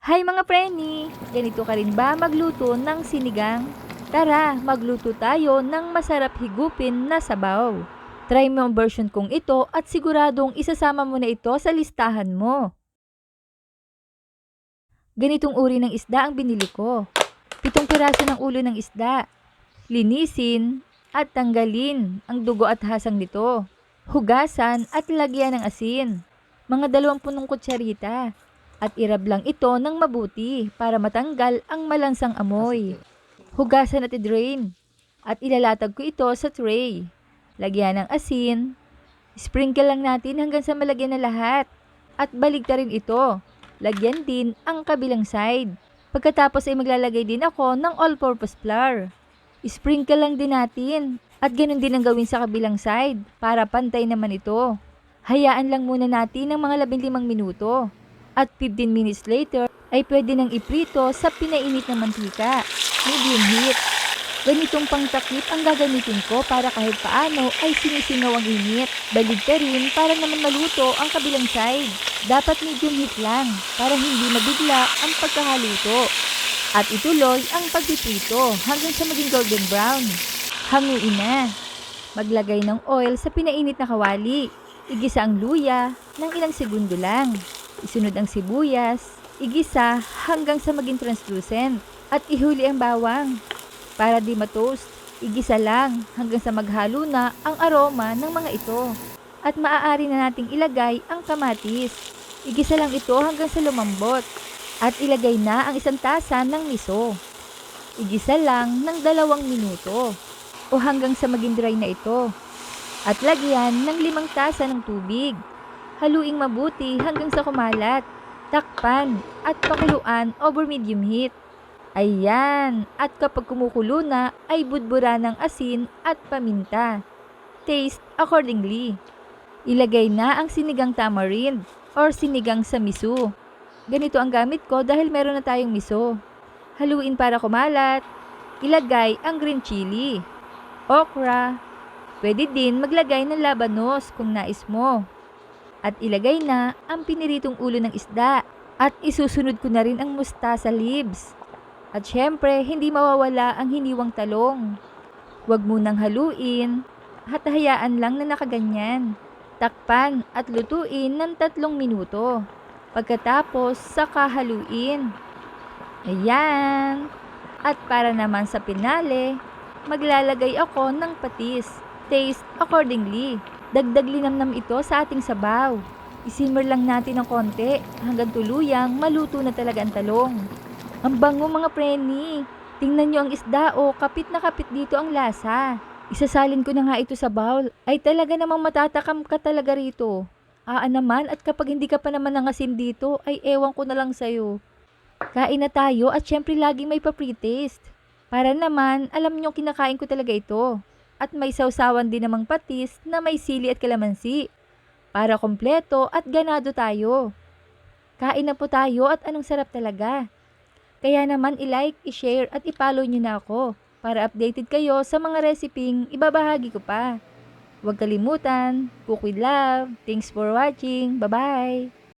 Hi mga preni! Ganito ka rin ba magluto ng sinigang? Tara, magluto tayo ng masarap higupin na sabaw. Try mo ang version kong ito at siguradong isasama mo na ito sa listahan mo. Ganitong uri ng isda ang binili ko. Pitong piraso ng ulo ng isda. Linisin at tanggalin ang dugo at hasang nito. Hugasan at lagyan ng asin. Mga dalawang punong kutsarita. At irab lang ito ng mabuti para matanggal ang malansang amoy. Hugasan at i-drain. At ilalatag ko ito sa tray. Lagyan ng asin. Sprinkle lang natin hanggang sa malagyan na lahat. At baligtarin ito. Lagyan din ang kabilang side. Pagkatapos ay maglalagay din ako ng all-purpose flour. Sprinkle lang din natin. At ganun din ang gawin sa kabilang side para pantay naman ito. Hayaan lang muna natin ng mga 15 minuto. At 15 minutes later ay pwede nang iprito sa pinainit na mantika. Medium heat. Ganitong pangtakip ang gagamitin ko para kahit paano ay sinisingaw ang init. Baligtarin para naman maluto ang kabilang side. Dapat medium heat lang para hindi mabigla ang pagkakaluto. At ituloy ang pagpiprito hanggang sa maging golden brown. Hanguin na. Maglagay ng oil sa pinainit na kawali. Igisa ang luya ng ilang segundo lang. Isunod ang sibuyas. Igisa hanggang sa maging translucent. At ihuli ang bawang. Para di matoast, igisa lang hanggang sa maghalo na ang aroma ng mga ito. At maaari na nating ilagay ang kamatis. Igisa lang ito hanggang sa lumambot. At ilagay na ang isang tasa ng miso. Igisa lang ng dalawang minuto o hanggang sa maging dry na ito. At lagyan ng limang tasa ng tubig. Haluing mabuti hanggang sa kumalat. Takpan at pakuluan over medium heat. Ayan, at kapag kumukulo na ay budbura ng asin at paminta. Taste accordingly. Ilagay na ang sinigang tamarind or sinigang sa miso. Ganito ang gamit ko dahil meron na tayong miso. Haluin para kumalat. Ilagay ang green chili, okra. Pwede din maglagay ng labanos kung nais mo. At ilagay na ang piniritong ulo ng isda. At isusunod ko na rin ang mustasa leaves. At syempre, hindi mawawala ang hiniwang talong. Huwag munang haluin at lang na nakaganyan. Takpan at lutuin ng tatlong minuto. Pagkatapos, saka haluin. Ayan. At para naman sa pinale, maglalagay ako ng patis. Taste accordingly. Dagdag linamnam ito sa ating sabaw. Isimmer lang natin ng konti hanggang tuluyang maluto na talaga ang talong. Ang bango mga preni. Tingnan nyo ang isda o kapit na kapit dito ang lasa. Isasalin ko na nga ito sa bowl. Ay talaga namang matatakam ka talaga rito. Aa naman at kapag hindi ka pa naman nangasin dito ay ewan ko na lang sa'yo. Kain na tayo at syempre laging may pa-pre-taste. Para naman alam nyo kinakain ko talaga ito. At may sausawan din namang patis na may sili at kalamansi. Para kompleto at ganado tayo. Kain na po tayo at anong sarap talaga. Kaya naman i-like, i-share at i-follow nyo na ako para updated kayo sa mga reseping ibabahagi ko pa. Huwag kalimutan, cook with love. Thanks for watching. Bye-bye!